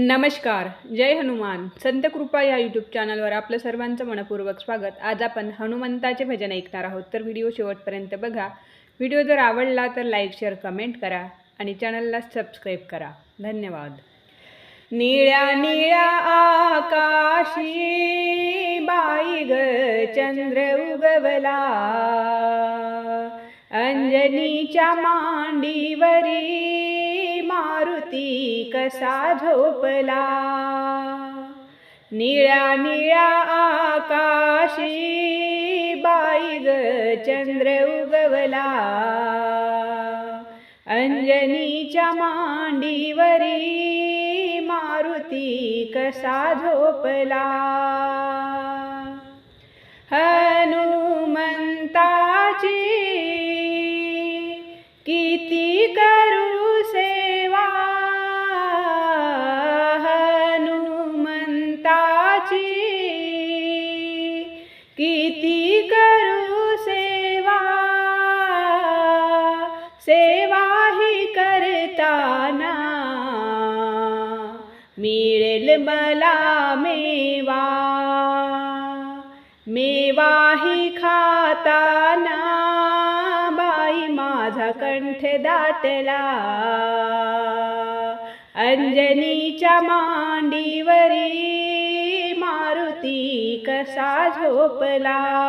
नमस्कार जय हनुमान. संत कृपा या यूट्यूब चॅनलवर आपलं सर्वांचं मनपूर्वक स्वागत. आज आपण हनुमंताचे भजन ऐकणार आहोत. तर व्हिडिओ शेवटपर्यंत बघा. व्हिडिओ जर आवडला तर लाईक शेअर कमेंट करा आणि चॅनलला सबस्क्राईब करा. धन्यवाद. निळ्या निळ्या आकाशी बाई ग चंद्र उगवला. अंजनीच्या मांडीवरी मारुती कसा झोपला निळ्या निळ्या आकाशी बाई ग चंद्र उगवला। अंजनीच्या मांडीवरी मारुती कसा झोपला हनुमंताची मिळेल मला मेवा. मेवाही खाताना बाई माझा कंठ दाटला. अंजनीच्या मांडीवरी मारुती कसा झोपला.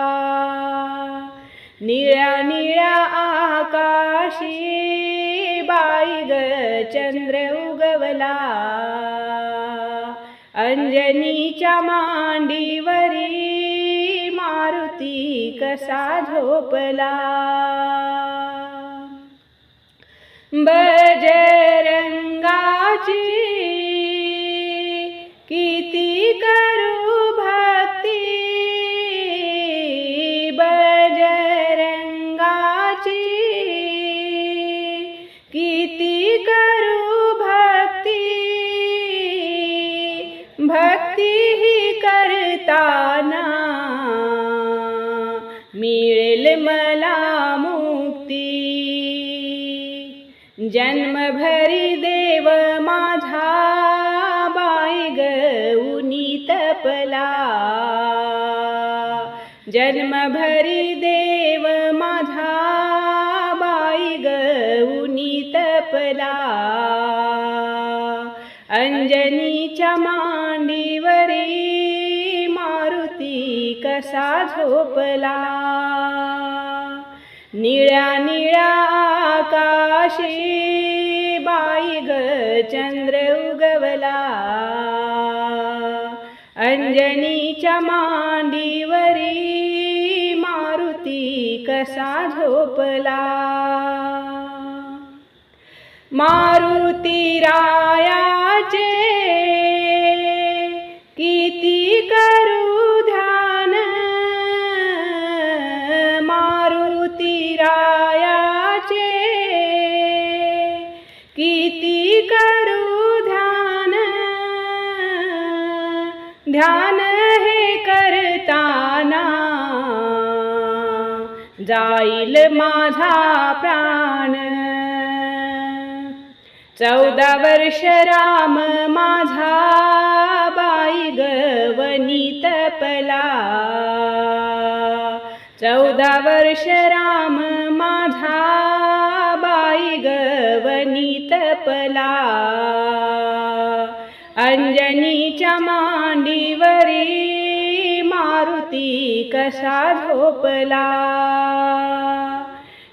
निळ्या निळ्या आकाशी बाई ग चंद्र उगवला. अंजनीच्या मांडीवरी मारुती कसा झोपला? बजरंगाची किती करू जन्मभरी देव माझा बाई गौनी तपला जन्मभरी देव माझा बाई गौनी तपला अंजनीच्या मांडीवरी मारुती कसा झोपला। निळ्या निळ्या आकाशी बाई ग चंद्र उगवला. अंजनीच्या मांडीवरी मारुती कसा झोपला. मारुती रायाचे ध्यान हे करताना जाईल माझा प्राण. चौदा वर्ष राम माझा बाई गवनी तपला चौदा वर्ष राम माझा बाई गवनी तपला अंजनीच्या मांडीवरी मारुती कसा झोपला?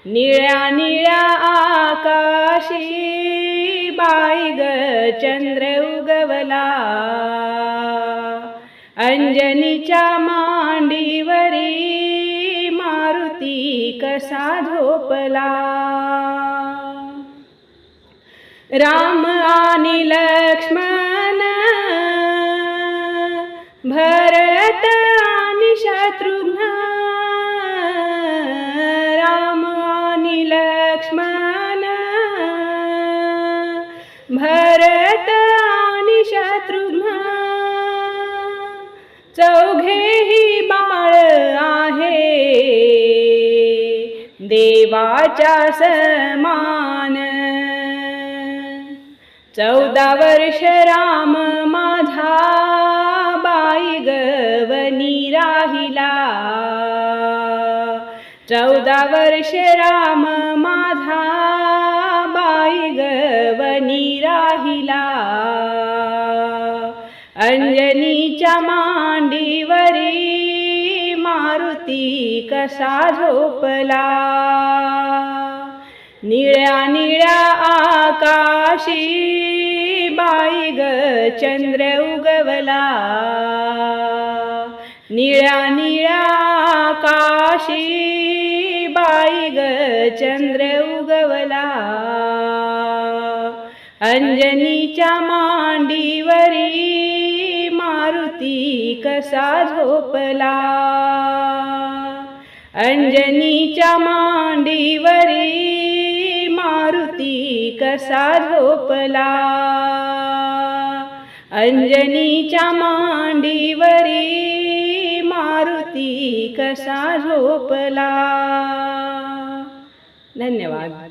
निळ्या निळ्या आकाशी बाई ग चंद्र उगवला. अंजनीच्या मांडीवरी मारुती कसा झोपला? राम आणि लक्ष्मण भरत आणि शत्रुघ्न राम आणि लक्ष्मण भरत आणि शत्रुघ्न चौघेही बाळ आहे. देवाच्या समान. चौदा वर्ष राम माझा चौदा वर्ष राम माझा बाई गवनी राहिला. अंजनीच्या मांडीवरी मारुती कसा झोपला. निळ्या निळ्या आकाशी बाई ग चंद्र उगवला. निळ्या निळ्या आकाशी बाई ग चंद्र उगवला. अंजनीच्या मांडीवरी मारुती कसा झोपला. अंजनीच्या मांडीवरी मारुती कसा झोपला. अंजनीच्या मांडीवरी मारुती कसा झोपला? धन्यवाद.